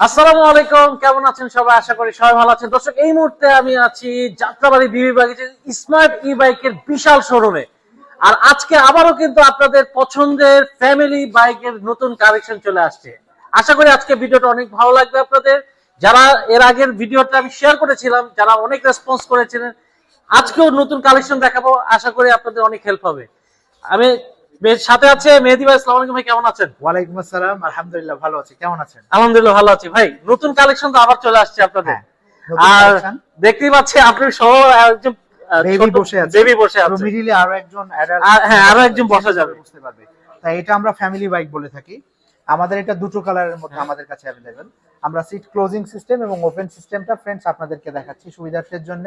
আসসালামু আলাইকুম, কেমন আছেন সবাই? আশা করি সবাই ভালো আছেন। দর্শক, এই মুহূর্তে আমি আছি যাত্রাবাড়ি বিবি বাগিচে স্মার্ট ই বাইকের বিশাল শোরুমে। আর আজকে আবারও কিন্তু আপনাদের পছন্দের ফ্যামিলি বাইকের নতুন কালেকশন চলে আসছে। আশা করি আজকে ভিডিওটা অনেক ভালো লাগবে আপনাদের। যারা এর আগের ভিডিওটা আমি শেয়ার করেছিলাম, যারা অনেক রেসপন্স করেছিলেন, আজকেও নতুন কালেকশন দেখাবো। আশা করি আপনাদের অনেক হেল্প হবে। আমি সাথে আছে মেহেদি ভাই আসসালামু আলাইকুম ভাই কেমন আছেন? ওয়ালাইকুম আসসালাম আলহামদুলিল্লাহ ভালো আছি কেমন আছেন? আলহামদুলিল্লাহ ভালো আছি। ভাই নতুন কালেকশন তো আবার চলে আসছে আপনাদের। হ্যাঁ, আর দেখতেই পাচ্ছি আপনি সহ একজন বেবি বসে আছে। বেবি বসে আর আছে। মিডিলে আরও একজন হ্যাঁ, আরও একজন বসা যাবে। বুঝতে পারবে। তাই এটা আমরা ফ্যামিলি বাইক বলে থাকি। আমাদের এটা দুটো কালারের মধ্যে হ্যাঁ। আমাদের কাছে অ্যাভেলেবেল আমরা সিট ক্লোজিং সিস্টেম এবং ওপেন সিস্টেমটা ফ্রেন্ডস আপনাদেরকে দেখাচ্ছি সুবিধার্থের জন্য।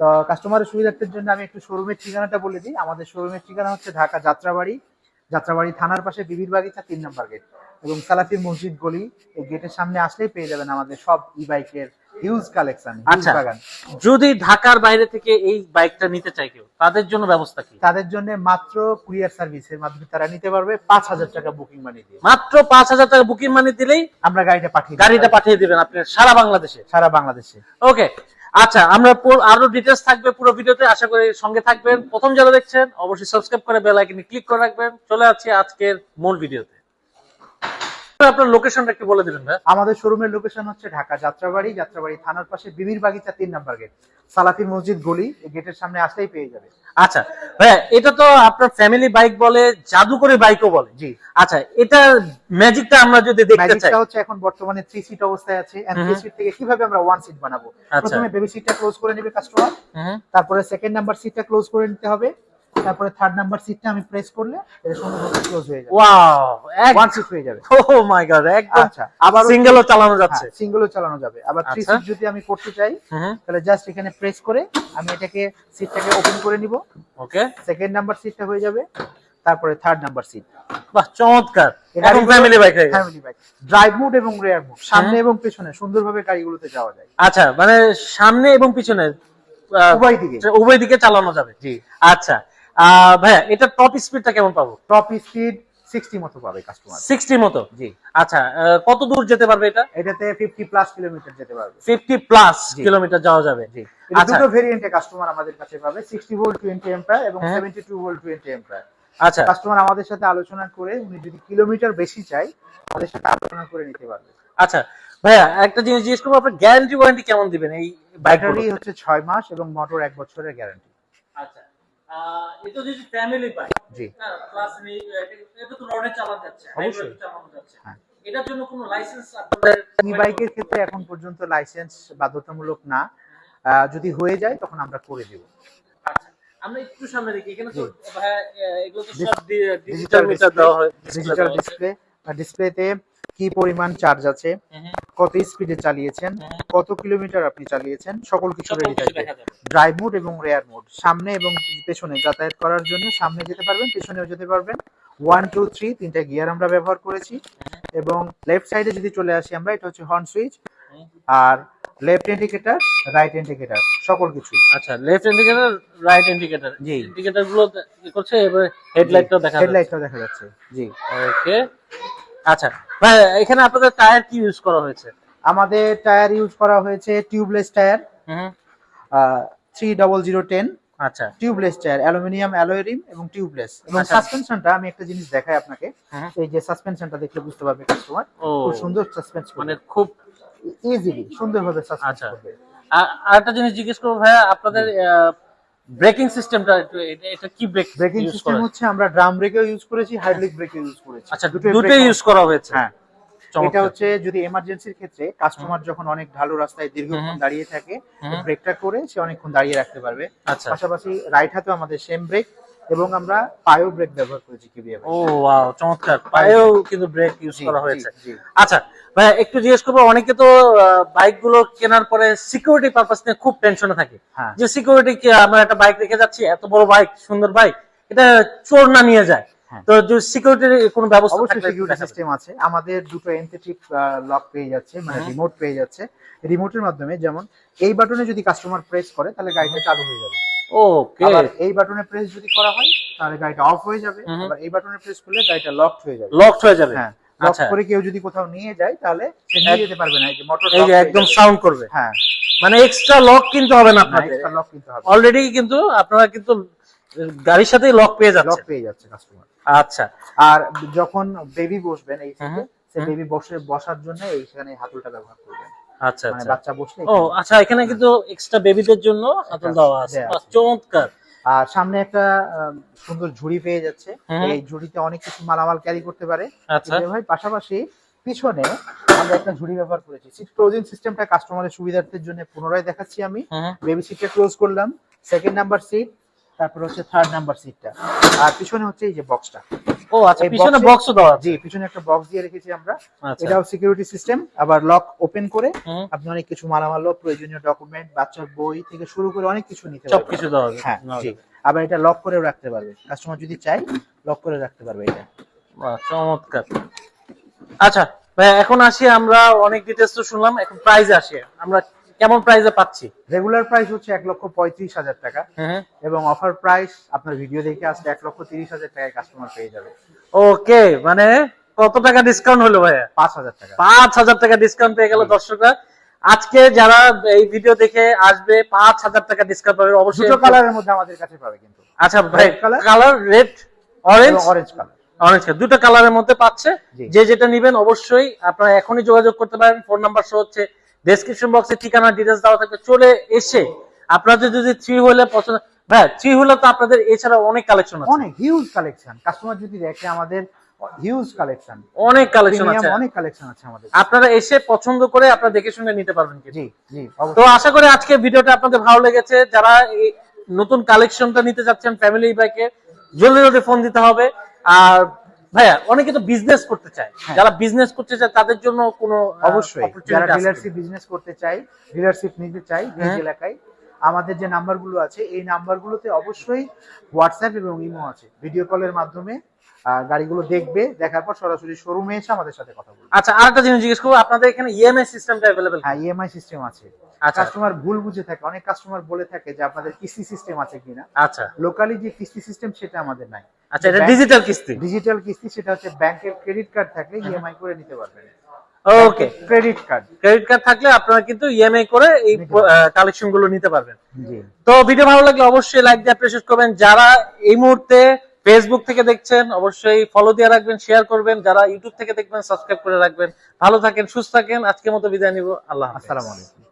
তো কাস্টমারের সুবিধার্থের জন্য আমি একটু শোরুমের ঠিকানাটা বলে দিই। আমাদের শোরুমের ঠিকানা হচ্ছে ঢাকা যাত্রাবাড়ি। যাত্রাবাড়ি থানার পাশে বিবির বাগিচা তিন নম্বর গেট এবং সালাফি মসজিদ গলি এই গেটের সামনে আসলেই পেয়ে যাবেন আমাদের সব ই বাইকের হিউজ কালেকশন আচ্ছা যদি ঢাকার বাইরে থেকে এই বাইকটা নিতে চাই কেউ তাদের জন্য ব্যবস্থা কি? তাদের জন্য মাত্র কুরিয়ার সার্ভিসের মাধ্যমে তারা নিতে পারবে পাঁচ হাজার টাকা বুকিং মানি দিয়ে। মাত্র পাঁচ হাজার টাকা বুকিং মানি দিলেই আমরা গাড়িটা পাঠিয়ে গাড়িটা পাঠিয়ে দিবেন আপনি সারা বাংলাদেশে। সারা বাংলাদেশে। ওকে আচ্ছা আমরা আরও ডিটেলস থাকবে পুরো ভিডিওতে, আশা করি সঙ্গে থাকবেন। প্রথম যারা দেখছেন, অবশ্যই সাবস্ক্রাইব করে বেল আইকনে ক্লিক করে রাখবেন। চলে আসছি আজকের মূল ভিডিওতে। আপনার লোকেশনটা একটু বলে দিবেন ভাই আমাদের শোরুমের লোকেশন হচ্ছে ঢাকা যাত্রাবাড়ি যাত্রাবাড়ি থানার পাশে বিবির বাগিচা তিন নাম্বার গেট। সালাফি মসজিদ গলি গেটের সামনে আসলেই পেয়ে যাবে। আচ্ছা ভাইয়া এটা তো আপনার ফ্যামিলি বাইক বলে জাদুকরি বাইকও বলে। জি। আচ্ছা এটা ম্যাজিকটা আমরা যদি দেখতে চাই। ম্যাজিকটা হচ্ছে এখন বর্তমানে থ্রি সিট অবস্থায় আছে এন্ড থ্রি সিট থেকে কীভাবে আমরা ওয়ান সিট বানাবো? আচ্ছা। প্রথমে বেবি সিটটা ক্লোজ করে নেবে কাস্টমার তারপরে সেকেন্ড নাম্বার সিটটা ক্লোজ করে নিতে হবে। তারপরে থার্ড নাম্বার সিটটা আমি প্রেস করলে এটা ক্লোজ হয়ে যাবে। ওয়াও ওয়ান সিট হয়ে যাবে। ও মাই গড একদম আচ্ছা। আবার সিঙ্গেলও চালানো যাচ্ছে। সিঙ্গেলও চালানো যাবে। আবার থ্রি আচ্ছা। সিট যদি আমি করতে চাই তাহলে জাস্ট এখানে প্রেস করে আমি এটাকে সিটটাকে ওপেন করে নিব। ওকে সেকেন্ড নাম্বার সিটটা হয়ে যাবে তারপরে থার্ড নাম্বার সিট বাহ চমৎকার। এখন ফ্যামিলি বাইক হয়ে ফ্যামিলি বাইক ড্রাইভ মোড এবং রেয়ার মোড সামনে এবং পেছনে সুন্দরভাবে গাড়িগুলোতে যাওয়া যায়। আচ্ছা মানে সামনে এবং পিছনে উভয় দিকে। উভয় দিকে চালানো যাবে। জি। আচ্ছা ভাইয়া এটা টপ স্পিডটা কেমন পাবো? টপ স্পিড সিক্সটি মতো পাবে কাস্টমার সিক্সটি মতো? জি। আচ্ছা কত দূর যেতে পারবে এটা? এটাতে ফিফটি প্লাস কিলোমিটার যেতে পারবে। ফিফটি প্লাস কিলোমিটার যাওয়া যাবে। জি। এটা আচ্ছা। দুটো ভেরিয়েন্টে কাস্টমার আমাদের কাছে পাবে সিক্সটি ভোল্ট টোয়েন্টি এম্পায়ার এবং হ্যাঁ। Seventy two volt twenty ampere আচ্ছা। কাস্টমার আমাদের সাথে আলোচনা করে উনি যদি কিলোমিটার বেশি চাই আমাদের সাথে আলোচনা করে নিতে পারবে। আচ্ছা। ভাইয়া একটা জিনিস জিজ্ঞেস করব আপনার গ্যারান্টি ওয়ারেন্টি কেমন দিবেন এই ব্যাটারি হচ্ছে ছয় মাস এবং মোটর এক বছরের গ্যারান্টি এটা যদি ফ্যামিলি বাইক জি প্লাস এটা তো রডে চালানো যাচ্ছে অবশ্যই। চালানো যাচ্ছে হ্যাঁ। এটার জন্য কোনো লাইসেন্স আপনাদের ই বাইকের ক্ষেত্রে এখন পর্যন্ত লাইসেন্স বাধ্যতামূলক না যদি হয়ে যায় তখন আমরা করে দেব আচ্ছা আমরা একটু সামনে দেখি এখানে তো জি। ভাইয়া, আহ, এগুলো তো সব ডিজিটাল মিটার দেওয়া হয় ডিজিটাল ডিসপ্লে ডিসপ্লেতে কি পরিমাণ চার্জ আছে? কত স্পিডে চালিয়েছেন? কত কিলোমিটার আপনি চালিয়েছেন? সকল কিছু রেডি থাকবে। ড্রাইভ মোড এবং রেয়ার মোড সামনে এবং পেছনে যাতায়াত করার জন্য সামনে যেতে পারবেন পেছনেও যেতে পারবেন। ওয়ান টু থ্রি তিনটা গিয়ার আমরা ব্যবহার করেছি। এবং লেফট সাইডে যদি চলে আসি আমরা এটা হচ্ছে হর্ন সুইচ আর লেফট ইন্ডিকেটর রাইট ইন্ডিকেটর সকল কিছু। আচ্ছা লেফট ইন্ডিকেটর রাইট ইন্ডিকেটর জি। ইন্ডিকেটরগুলো করছে এবার হেডলাইটটাও দেখা হেডলাইটটাও দেখা যাচ্ছে। জি। ওকে আচ্ছা এখানে আপনাদের টায়ার কি ইউজ করা হয়েছে? আমাদের টায়ার ইউজ করা হয়েছে tubeless tyre three double zero ten আচ্ছা। Tubeless tyre aluminium alloy rim এবং টিউবলেস এবং আচ্ছা। সাসপেনশনটা আমি একটা জিনিস দেখাই আপনাকে। এই যে সাসপেনশনটা দেখলে বুঝতে পারবে কাস্টমার খুব সুন্দর সাসপেন্স মানে খুব ইজিলি সুন্দরভাবে সাসপেন্স আচ্ছা। করবে। আর- আরেকটা জিনিস জিজ্ঞেস করব ভাইয়া আপনাদের ব্রেকিং সিস্টেমটা এটা- কি ব্রেক ব্রেকিং সিস্টেম হচ্ছে আমরা ড্রাম ব্রেকও ইউজ করেছি হাইড্রোলিক ব্রেকও ইউজ করেছি। আচ্ছা দুটোই দুটোই ইউজ করা হয়েছে। হ্যাঁ। এটা হচ্ছে যদি এমার্জেন্সির ক্ষেত্রে কাস্টমার যখন অনেক ঢালু রাস্তায় দীর্ঘক্ষণ দাঁড়িয়ে থাকে। ব্রেকটা করে সে অনেকক্ষণ দাঁড়িয়ে রাখতে পারবে। আচ্ছা। পাশাপাশি রাইট হাতেও আমাদের সেম ব্রেক এবং আমরা পায়ো ব্রেক ব্যবহার করেছি কিবিএম ও ওয়াও চমৎকার। পায়ো কিন্তু ব্রেক ইউজ করা হয়েছে। আচ্ছা ভাই একটু জিজ্ঞেস করব অনেকে তো বাইকগুলো কেনার পরে সিকিউরিটি পারপাস নিয়ে খুব টেনশনে থাকে। হ্যাঁ। যে সিকিউরিটি কি আমরা একটা বাইক রেখে যাচ্ছি এত বড় বাইক সুন্দর বাইক এটা চোর না নিয়ে যায়। তো যে সিকিউরিটির কোনো ব্যবস্থা অবশ্যই সিকিউরিটি সিস্টেম আছে। আমাদের দুটো এনথেটিক লক পেয়ে যাচ্ছে মানে রিমোট পেয়ে যাচ্ছে। রিমোটের মাধ্যমে যেমন এই বাটনে যদি কাস্টমার প্রেস করে তাহলে গাড়িটা চালু হয়ে যাবে। ওকে আবার এই বাটনে প্রেস যদি করা হয় তাহলে গাড়িটা অফ হয়ে যাবে। আবার এই বাটনে প্রেস করলে গাড়িটা লকড হয়ে যাবে। লকড হয়ে যাবে। হ্যাঁ লক আচ্ছা। করে কেউ যদি কোথাও নিয়ে যায় তাহলে সে নিয়ে যেতে পারবে না। এই যে মোটর একদম সাউন্ড করবে। হ্যাঁ। মানে এক্সট্রা লক কিনতে হবে না আপনাদের। এক্সট্রা লক কিনতে হবে। অলরেডি কিন্তু আপনারা কিন্তু গাড়ির সাথেই লক পেয়ে লক পেয়ে যাচ্ছে কাস্টমার আচ্ছা। আর যখন বেবি বসবেন এই সিটে সে বেবি বসে বসার জন্য এইখানে হাতলটা ব্যবহার করবেন। আচ্ছা মানে আচ্ছা। বাচ্চা বসলে ও আচ্ছা এখানে কিন্তু এক্সট্রা বেবিদের জন্য হাতল দেওয়া আছে। চমৎকার। আর সামনে একটা সুন্দর ঝুড়ি পেয়ে যাচ্ছে। এই ঝুড়িতে অনেক কিছু মালামাল ক্যারি করতে পারে। আচ্ছা। ভাই পাশাপাশি পিছনে আমরা একটা ঝুড়ি ব্যবহার করেছি। সিট ক্লোজিং সিস্টেমটা কাস্টমারের সুবিধার্থের জন্য পুনরায় দেখাচ্ছি আমি। বেবি সিটটা ক্লোজ করলাম। সেকেন্ড নাম্বার সিট তারপর হচ্ছে থার্ড নাম্বার সিটটা আর পিছনে হচ্ছে এই যে বক্সটা ও আচ্ছা পিছনে বক্সও দেওয়া জি পিছনে একটা বক্স দিয়ে রেখেছি আমরা। আচ্ছা। এটাও সিকিউরিটি সিস্টেম আবার লক ওপেন করে আপনি অনেক কিছু মালামাল প্রয়োজনীয় ডকুমেন্ট বাচ্চার বই থেকে শুরু করে অনেক কিছু নিতে সব পারবেন। কিছু দেওয়া আছে। হ্যাঁ জি। আবার এটা লক করেও রাখতে পারবে। কাস্টমার যদি চায় লক করে রাখতে পারবে এটা। চমৎকার। আচ্ছা ভাই এখন আসি আমরা অনেক ডিটেলস তো শুনলাম এখন প্রাইজে আসি। আমরা কেমন প্রাইজে পাচ্ছি? রেগুলার প্রাইস হচ্ছে এক লক্ষ পঁয়ত্রিশ হাজার টাকা। এবং অফার প্রাইস আপনার ভিডিও দেখে আসলে এক লক্ষ তিরিশ হাজার টাকায় কাস্টমার পেয়ে যাবে। ওকে মানে কত টাকা ডিসকাউন্ট হলো ভাইয়া? পাঁচ হাজার টাকা। পাঁচ হাজার টাকা ডিসকাউন্ট পেয়ে গেল দর্শকরা। আজকে যারা এই ভিডিও দেখে আসবে পাঁচ হাজার টাকা ডিসকাউন্ট পাবে অবশ্যই দুটো কালারের মধ্যে আমাদের কাছে পাবে কিন্তু। আচ্ছা ভাই colour red orange orange colour orange দুটো কালারের মধ্যে পাচ্ছে। যে যেটা নিবেন অবশ্যই আপনারা এখনই যোগাযোগ করতে পারেন। ফোন নাম্বার শো হচ্ছে ডেসক্রিপশন বক্সে ঠিকানা ডিটেলস দেওয়া থাকবে। চলে এসে আপনাদের যদি থ্রি হুইলে পছন্দ ভাই থ্রি হুইলার তো আপনাদের এছাড়া অনেক কালেকশন আছে। অনেক হিউজ কালেকশন কাস্টমার যদি দেখে আমাদের হিউজ কালেকশন অনেক কালেকশন আছে। অনেক কালেকশন আছে আমাদের। আপনারা এসে পছন্দ করে আপনারা দেখে শুনে নিতে পারবেন জি জি তো আশা করি আজকে ভিডিওটা আপনাদের ভালো লেগেছে। যারা এই নতুন কালেকশনটা নিতে যাচ্ছেন ফ্যামিলি বাইকে জলদি জলদি ফোন দিতে হবে। আর ভাইয়া অনেকে তো বিজনেস করতে চায়। হ্যাঁ। যারা বিজনেস করতে চায় তাদের জন্য কোনো অবশ্যই যারা ডিলারশিপ বিজনেস করতে চাই ডিলারশিপ নিতে চাই নিজ হ্যাঁ। এলাকায় আমাদের যে নাম্বারগুলো আছে এই নাম্বারগুলোতে অবশ্যই হোয়াটসঅ্যাপ এবং ইমো আছে। ভিডিও কলের মাধ্যমে গাড়িগুলো দেখবে দেখার পর সরাসরি শোরুমে এসে আমাদের সাথে কথা বলবে। আচ্ছা আরেকটা জিনিস জিজ্ঞেস করব আপনাদের এখানে ইএমআই সিস্টেমটা অ্যাভেলেবেল হ্যাঁ ইএমআই সিস্টেম আছে। কাস্টমার ভুল বুঝে থাকে অনেক কাস্টমার বলে থাকে যে আপনাদের কিস্তি সিস্টেম আছে কিনা। আচ্ছা। লোকালি যে কিস্তি সিস্টেম সেটা আমাদের নাই। আচ্ছা এটা ডিজিটাল কিস্তি? ডিজিটাল কিস্তি সেটা হচ্ছে ব্যাংকের ক্রেডিট কার্ড থাকলে ইএমআই করে নিতে পারবেন। Okay credit card credit card থাকলে আপনারা কিন্তু ইএমআই করে এই কালেকশনগুলো নিতে পারবেন। জি। তো ভিডিও ভালো লাগলে অবশ্যই লাইক দিয়ে অ্যাপ্রিশিয়েট করবেন। যারা এই মুহূর্তে ফেসবুক থেকে দেখছেন অবশ্যই ফলো দিয়ে রাখবেন শেয়ার করবেন। যারা ইউটিউব থেকে দেখবেন সাবস্ক্রাইব করে রাখবেন। ভালো থাকেন সুস্থ থাকেন। আজকের মতো বিদায় নিব। আল্লাহ হাফেজ। আসসালামু আলাইকুম।